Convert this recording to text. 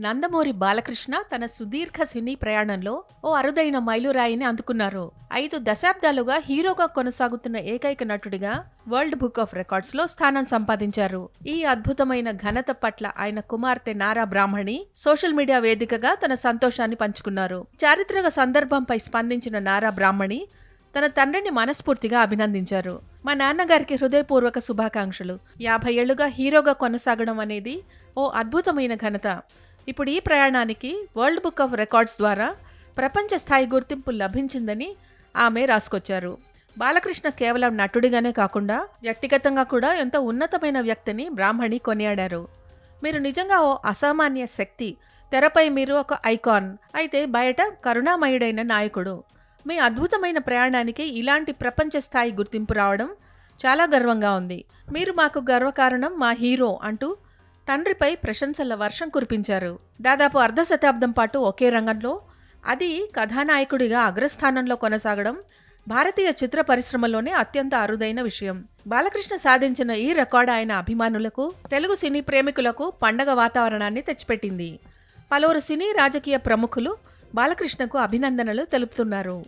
నందమూరి బాలకృష్ణ తన సుదీర్ఘ సినీ ప్రయాణంలో ఓ అరుదైన మైలురాయిని అందుకున్నారు. ఐదు దశాబ్దాలుగా హీరోగా కొనసాగుతున్న ఏకైక నటుడిగా వరల్డ్ బుక్ ఆఫ్ రికార్డ్స్లో స్థానం సంపాదించారు. ఈ అద్భుతమైన ఘనత పట్ల ఆయన కుమార్తె నారా బ్రాహ్మణి సోషల్ మీడియా వేదికగా తన సంతోషాన్ని పంచుకున్నారు. చారిత్రక సందర్భంపై స్పందించిన నారా బ్రాహ్మణి తన తండ్రిని మనస్ఫూర్తిగా అభినందించారు. మా నాన్నగారికి హృదయపూర్వక శుభాకాంక్షలు. యాభై ఏళ్ళుగా హీరోగా కొనసాగడం అనేది ఓ అద్భుతమైన ఘనత. ఇప్పుడు ఈ ప్రయాణానికి వరల్డ్ బుక్ ఆఫ్ రికార్డ్స్ ద్వారా ప్రపంచ స్థాయి గుర్తింపు లభించిందని ఆమె రాసుకొచ్చారు. బాలకృష్ణ కేవలం నటుడిగానే కాకుండా వ్యక్తిగతంగా కూడా ఎంతో ఉన్నతమైన వ్యక్తిని బ్రాహ్మణి కొనియాడారు. మీరు నిజంగా ఓ అసామాన్య శక్తి తెరపై మీరు ఒక ఐకాన్ అయితే బయట కరుణామయుడైన నాయకుడు. మీ అద్భుతమైన ప్రయాణానికి ఇలాంటి ప్రపంచ స్థాయి గుర్తింపు రావడం చాలా గర్వంగా ఉంది. మీరు మాకు గర్వకారణం మా హీరో అంటూ తండ్రిపై ప్రశంసల వర్షం కురిపించారు. దాదాపు అర్ధ శతాబ్దం పాటు ఒకే రంగంలో అది కథానాయకుడిగా అగ్రస్థానంలో కొనసాగడం భారతీయ చిత్ర పరిశ్రమలోనే అత్యంత అరుదైన విషయం. బాలకృష్ణ సాధించిన ఈ రికార్డు ఆయన అభిమానులకు తెలుగు సినీ ప్రేమికులకు పండగ వాతావరణాన్ని తెచ్చిపెట్టింది. పలువురు సినీ రాజకీయ ప్రముఖులు బాలకృష్ణకు అభినందనలు తెలుపుతున్నారు.